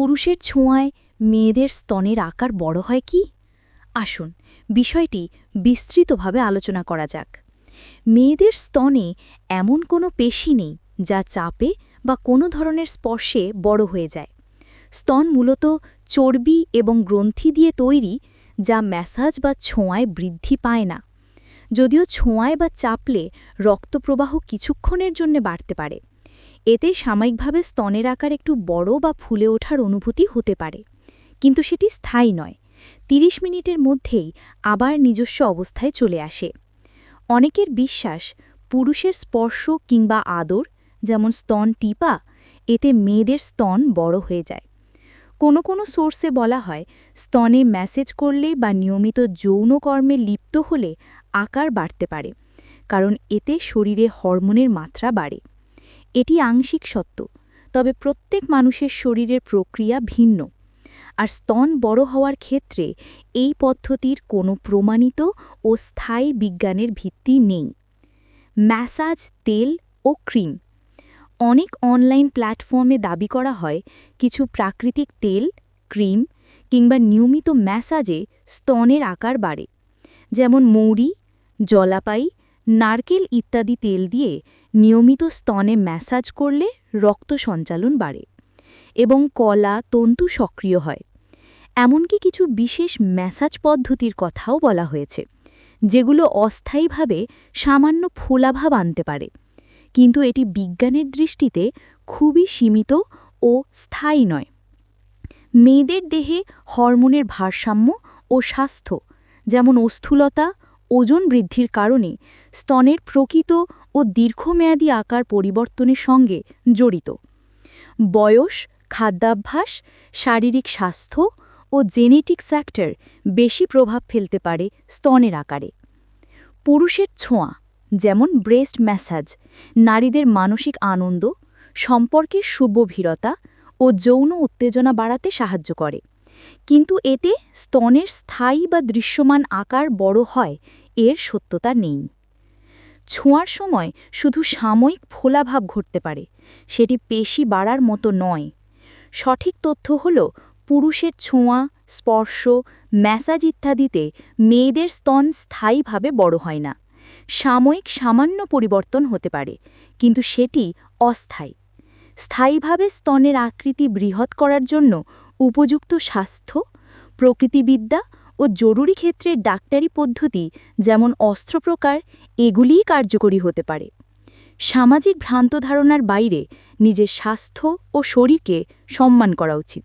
পুরুষের ছোঁয়ায় মেয়েদের স্তনের আকার বড় হয় কি? আসুন, বিষয়টি বিস্তৃতভাবে আলোচনা করা যাক। মেয়েদের স্তনে এমন কোনো পেশি নেই যা চাপে বা কোনো ধরনের স্পর্শে বড় হয়ে যায়। স্তন মূলত চর্বি এবং গ্রন্থি দিয়ে তৈরি, যা ম্যাসাজ বা ছোঁয়ায় বৃদ্ধি পায় না। যদিও ছোঁয়ায় বা চাপলে রক্তপ্রবাহ কিছুক্ষণের জন্য বাড়তে পারে। এতে সাময়িকভাবে স্তনের আকার একটু বড় বা ফুলে ওঠার অনুভূতি হতে পারে। কিন্তু সেটি স্থায়ী নয়। ৩০ মিনিটের মধ্যেই আবার নিজস্ব অবস্থায় চলে আসে। অনেকের বিশ্বাস, পুরুষের স্পর্শ কিংবা আদর, যেমন স্তন টিপা, এতে মেয়েদের স্তন বড় হয়ে যায়। কোনো কোনো সোর্সে বলা হয়, স্তনে ম্যাসেজ করলে বা নিয়মিত যৌন কর্মে লিপ্ত হলে আকার বাড়তে পারে, কারণ এতে শরীরে হরমোনের মাত্রা বাড়ে। এটি আংশিক সত্য, তবে প্রত্যেক মানুষের শরীরের প্রক্রিয়া ভিন্ন। আর স্তন বড় হওয়ার ক্ষেত্রে এই পদ্ধতির কোনো প্রমাণিত ও স্থায়ী বিজ্ঞানের ভিত্তি নেই। ম্যাসাজ, তেল ও ক্রিম। অনেক অনলাইন প্ল্যাটফর্মে দাবি করা হয়, কিছু প্রাকৃতিক তেল, ক্রিম কিংবা নিয়মিত ম্যাসাজে স্তনের আকার বাড়ে। যেমন মৌরি, জলাপাই, নারকেল ইত্যাদি তেল দিয়ে নিয়মিত স্তনে ম্যাসাজ করলে রক্ত সঞ্চালন বাড়ে এবং কলা, তন্তু সক্রিয় হয়। এমনকি কিছু বিশেষ ম্যাসাজ পদ্ধতির কথাও বলা হয়েছে, যেগুলো অস্থায়ীভাবে সামান্য ফোলাভাব আনতে পারে। কিন্তু এটি বিজ্ঞানের দৃষ্টিতে খুবই সীমিত ও স্থায়ী নয়। মেয়েদের দেহে হরমোনের ভারসাম্য ও স্বাস্থ্য, যেমন অস্থূলতা ওজন বৃদ্ধির কারণে স্তনের প্রকৃত ও দীর্ঘমেয়াদী আকার পরিবর্তনের সঙ্গে জড়িত। বয়স, খাদ্যাভ্যাস, শারীরিক স্বাস্থ্য ও জেনেটিক ফ্যাক্টর বেশি প্রভাব ফেলতে পারে স্তনের আকারে। পুরুষের ছোঁয়া, যেমন ব্রেস্ট ম্যাসাজ, নারীদের মানসিক আনন্দ, সম্পর্কের শুভভীরতা ও যৌন উত্তেজনা বাড়াতে সাহায্য করে। কিন্তু এতে স্তনের স্থায়ী বা দৃশ্যমান আকার বড় হয় এর সত্যতা নেই। ছোঁয়ার সময় শুধু সাময়িক ফোলাভাব ঘটতে পারে, সেটি পেশি বাড়ার মতো নয়। সঠিক তথ্য হল, পুরুষের ছোঁয়া, স্পর্শ, ম্যাসাজ ইত্যাদিতে মেয়েদের স্তন স্থায়ীভাবে বড় হয় না। সাময়িক সামান্য পরিবর্তন হতে পারে, কিন্তু সেটি অস্থায়ী। স্থায়ীভাবে স্তনের আকৃতি বৃহৎ করার জন্য উপযুক্ত স্বাস্থ্য, প্রকৃতিবিদ্যা ও জরুরি ক্ষেত্রে ডাক্তারি পদ্ধতি যেমন অস্ত্রপ্রকার, এগুলিই কার্যকরী হতে পারে। সামাজিক ভ্রান্ত ধারণার বাইরে নিজের স্বাস্থ্য ও শরীরকে সম্মান করা উচিত।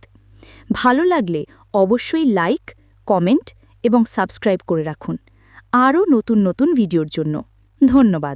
ভালো লাগলে অবশ্যই লাইক, কমেন্ট এবং সাবস্ক্রাইব করে রাখুন। আরও নতুন নতুন ভিডিওর জন্য। ধন্যবাদ।